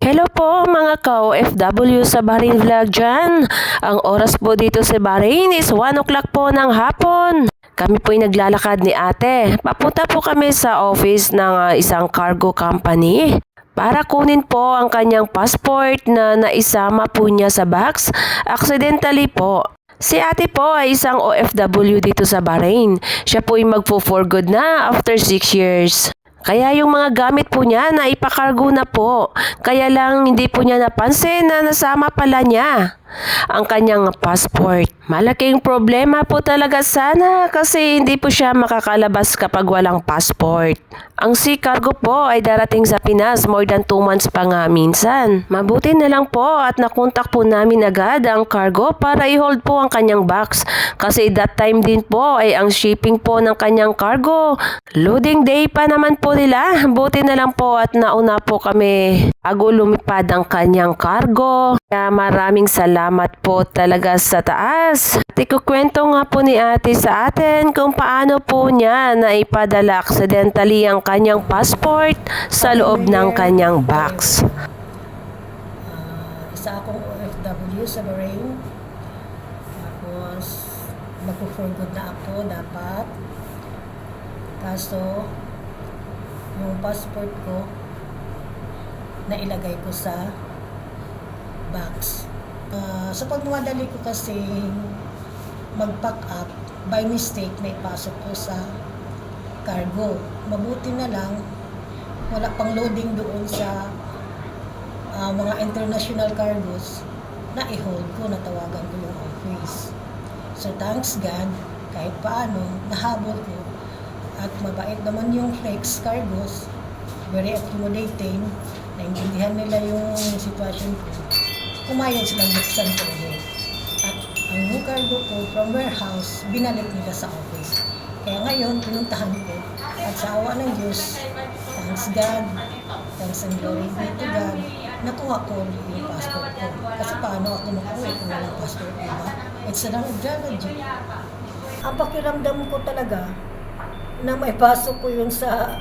Hello po mga ka-OFW sa Bahrain Vlog dyan. Ang oras po dito sa Bahrain is 1 o'clock po ng hapon. Kami po ay naglalakad ni ate. Papunta po kami sa office ng ah, isang cargo company. Para kunin po ang kanyang passport na naisama po niya sa box. Accidentally po. Si ate po ay isang OFW dito sa Bahrain. Siya po ay magpo for good na after 6 years. Kaya yung mga gamit po niya na ipakargo na po. Kaya lang hindi po niya napansin na nasama pala niya ang kanyang passport. Malaking problema po talaga sana kasi hindi po siya makakalabas kapag walang passport. Ang sea cargo po ay darating sa Pinas more than 2 months pa nga minsan. Mabuti na lang po at nakontak po namin agad ang cargo para i-hold po ang kanyang box. Kasi that time din po ay ang shipping po ng kanyang cargo. Loading day pa naman po nila. Buti na lang po at nauna po kami bago lumipad ang kanyang cargo. Kaya maraming salamat po talaga sa taas. At ikukwento nga po ni ate sa atin kung paano po niya naipadala accidentally ang kanyang passport sa loob ng kanyang box. Ah, isa akong OFW sa Bahrain. Tapos, magpo-for good na ako dapat. Kaso, yung passport ko, nailagay ko sa box. Ah, sa pagmamadali ko kasi mag-pack up, by mistake, naipasok ko sa cargo. Mabuti na lang, wala pang loading doon sa ah, mga international cargos na i-hold ko, natawagan ko yung office. So thanks God, kahit paano, nahabol ko. At mabait naman yung Flex Cargos, very accommodating, naintindihan nila yung sitwasyon ko. Pumayag silang buksan ko ulit. At ang new cargo ko from warehouse, binalik nila sa office. Kaya ngayon, pinuntahan ko. At sa awa ng Diyos, thanks God, thanks and glory be to God, nakuha ko yung passport ko. Kasi paano ako makuha kung walang passport, di ba? It's an ideology. Ang pakiramdam ko talaga na may pasok ko yun sa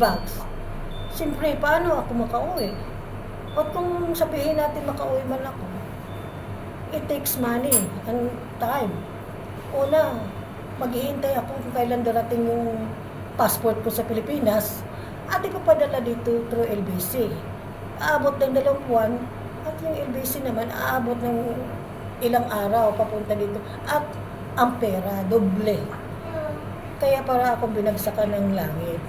bags. Siyempre, paano ako makauwi? At kung sabihin natin makauwi man ako, it takes money and time. Una, maghihintay ako kung kailan darating yung passport ko sa Pilipinas at ipapadala dito through LBC. Aabot ng dalawang buwan at yung LBC naman aabot ng ilang araw papunta dito at ang pera, doble. Kaya para akong binagsakan ng langit.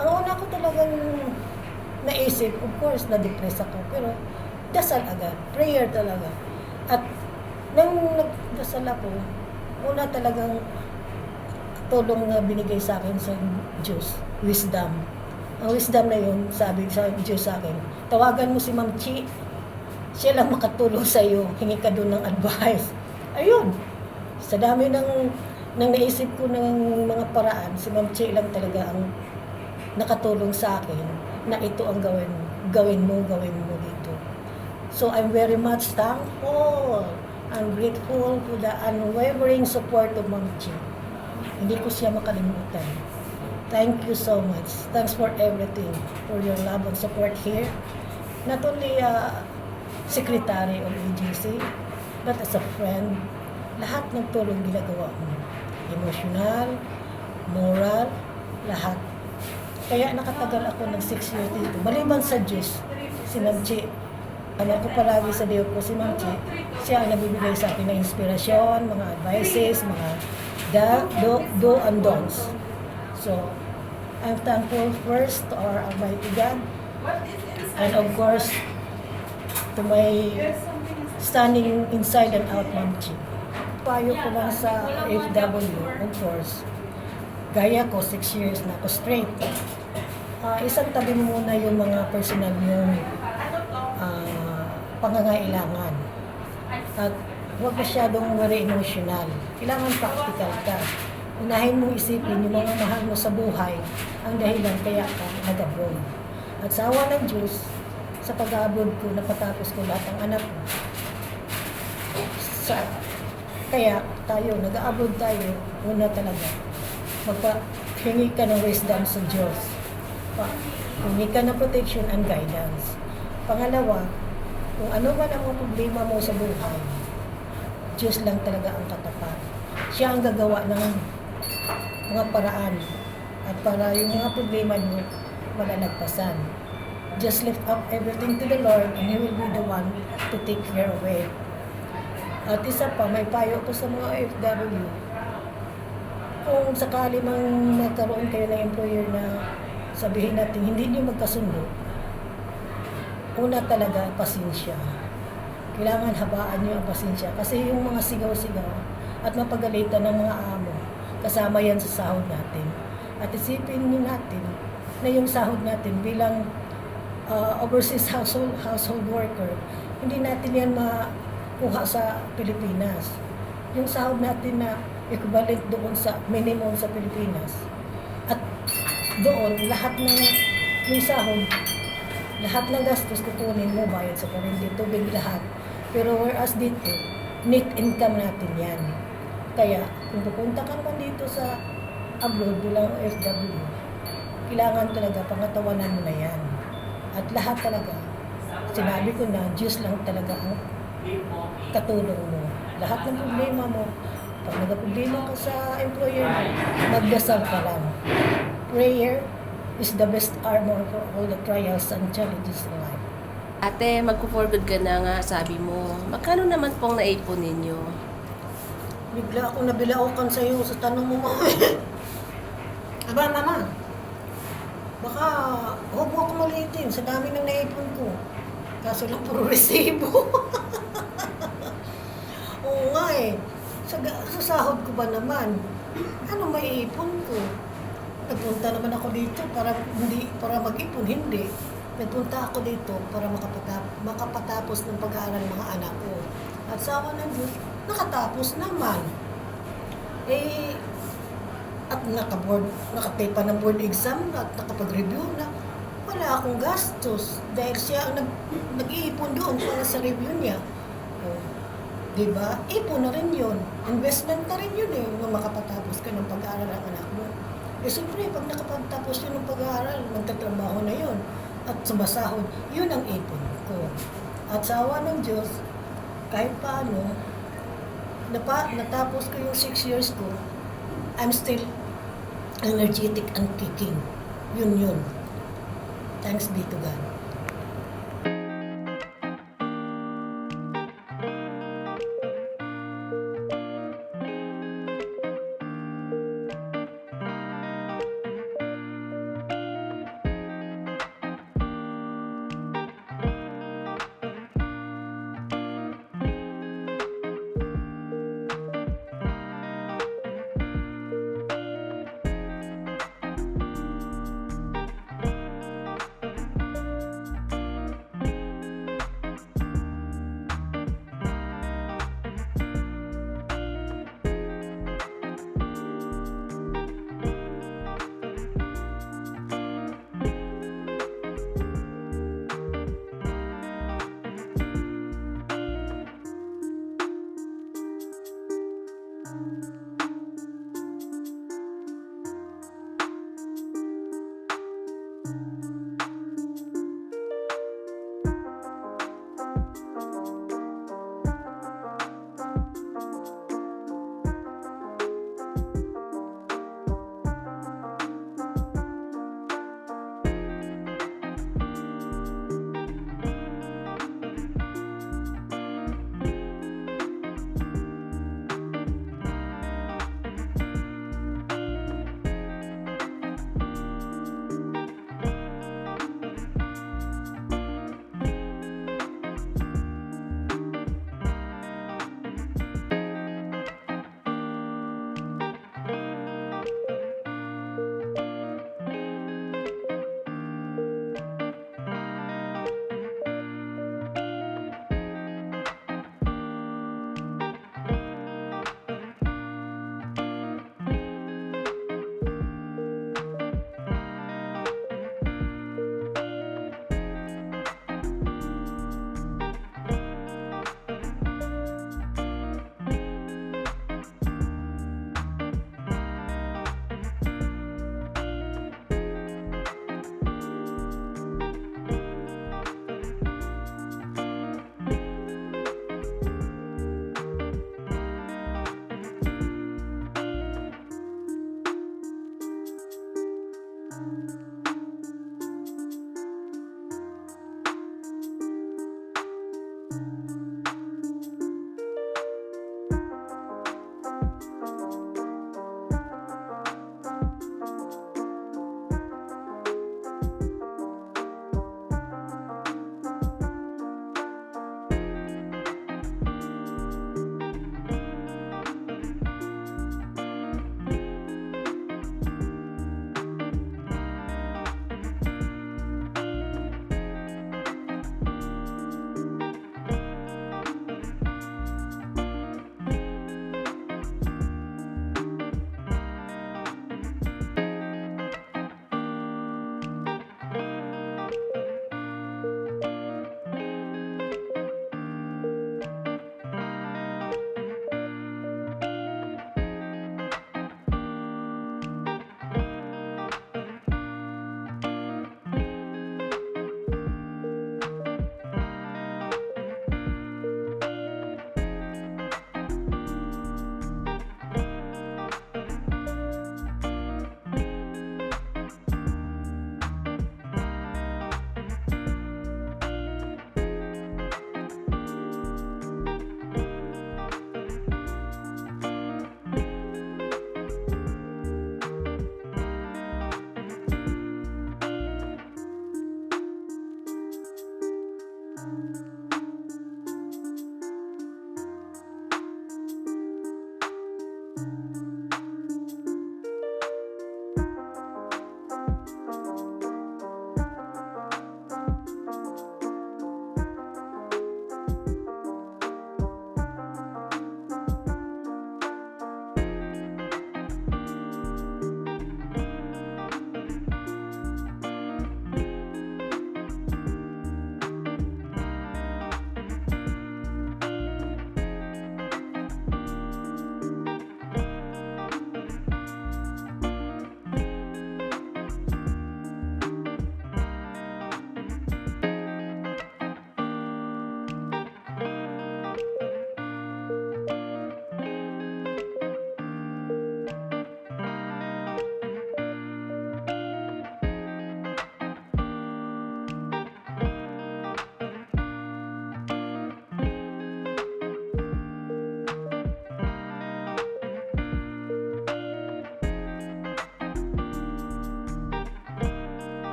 Ang una ko talagang naisip, of course, na-depress ako. Pero dasal agad, prayer talaga. At nang nagdasal ako, una talagang tulong na binigay sa akin sa Diyos, wisdom. Ang wisdom na yun, sabi sa Diyos sa akin, tawagan mo si Ma'am Chi, siya lang makatulong sa iyo, hingi ka doon ng advice. Ayun, sa dami ng, ng naisip ko ng mga paraan, si Ma'am Chi lang talaga ang nakatulong sa akin na ito ang gawin, gawin mo, gawin mo dito. So I'm very much thankful. I'm grateful to the unwavering support of Ma'am Chi. Hindi ko siya makalimutan. Thank you so much. Thanks for everything, for your love and support here. Not only uh, secretary of agency, but as a friend, lahat ng tulong ginagawa mo. Emotional, moral, lahat. Kaya nakatagal ako ng 6 years dito. Maliban sa Diyos, si Ma'am Chi, ano ko palagi sa Diyos ko si Ma'am siya ang nabibigay sa akin ng inspirasyon, mga advices, mga da, do, do and don'ts. So, I'm thankful first to our Almighty God, and of course, to my standing inside and out Ma'am Chi. Payo ko lang sa FW, of course, gaya ko, 6 years na ako straight. Ah, isang tabi mo muna yung mga personal yung ah, pangangailangan. At huwag masyadong very emotional. Kailangan practical ka. Unahin mong isipin yung mga mahal mo sa buhay ang dahilan kaya ka nag-abroad. At sa awa ng Diyos, sa pag-abroad ko, napatapos ko lahat ng anak ko. Sa, kaya tayo, nag-abroad tayo, una talaga, magpa-hingi ka ng wisdom sa Diyos. Hingi ka ng protection and guidance. Pangalawa, kung ano man ang problema mo sa buhay, Diyos lang talaga ang katapat. Siya ang gagawa ng mga paraan at para yung mga problema nyo malalagpasan. Just lift up everything to the Lord and He will be the one to take care of it. At isa pa, may payo ko sa mga OFW. Kung sakali mang nagkaroon kayo ng employer na sabihin natin hindi niyo magkasundo, una talaga, pasensya. Kailangan habaan niyo ang pasensya. Kasi yung mga sigaw-sigaw at mapagalitan ng mga amo, kasama yan sa sahod natin. At isipin niyo natin na yung sahod natin bilang uh, overseas household, household worker, hindi natin yan makuha sa Pilipinas. Yung sahod natin na equivalent doon sa minimum sa Pilipinas. At doon, lahat ng yung sahod, lahat ng gastos kukunin mo, bayad sa kuryente, tubig, lahat. Pero whereas dito, net income natin yan. Kaya, kung pupunta ka naman dito sa abroad bilang OFW, kailangan talaga pangatawanan mo na yan. At lahat talaga, sinabi ko na, Diyos lang talaga ang katulong mo. Lahat ng problema mo, pag nagka-problema ka sa employer mo, magdasal ka lang. Prayer is the best armor for all the trials and challenges in life. Ate, magpo-for good ka na nga, sabi mo. Magkano naman pong naipon ninyo? Bigla akong nabilaukan sa iyo sa tanong mo, mama. Aba, mama. Baka huwag mo ako maliitin sa dami ng naipon ko. Kaso lang puro resibo. Oo nga eh. Sa, sahod ko ba naman? Ano may ipon ko? Nagpunta naman ako dito para hindi para mag-ipon, hindi. Nagpunta ako dito para makapatap, makapatapos ng pag-aaral ng mga anak ko. At sa awa ng Diyos, nakatapos naman. Eh, at naka-board, nakatay ng board exam at nakapag-review na wala akong gastos dahil siya ang nag, nag-iipon doon para sa review niya. Di ba? Ipon na rin yun. Investment na rin yun eh, nung makapatapos ka ng pag-aaral ng anak mo. Eh, siyempre, pag nakapagtapos yun ng pag-aaral, magtatrabaho na yun. At sumasahod, yun ang ipon ko. At sa awa ng Diyos, kahit paano, napa, natapos ko yung six years ko, I'm still energetic and kicking. Yun yun. Thanks be to God.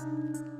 Música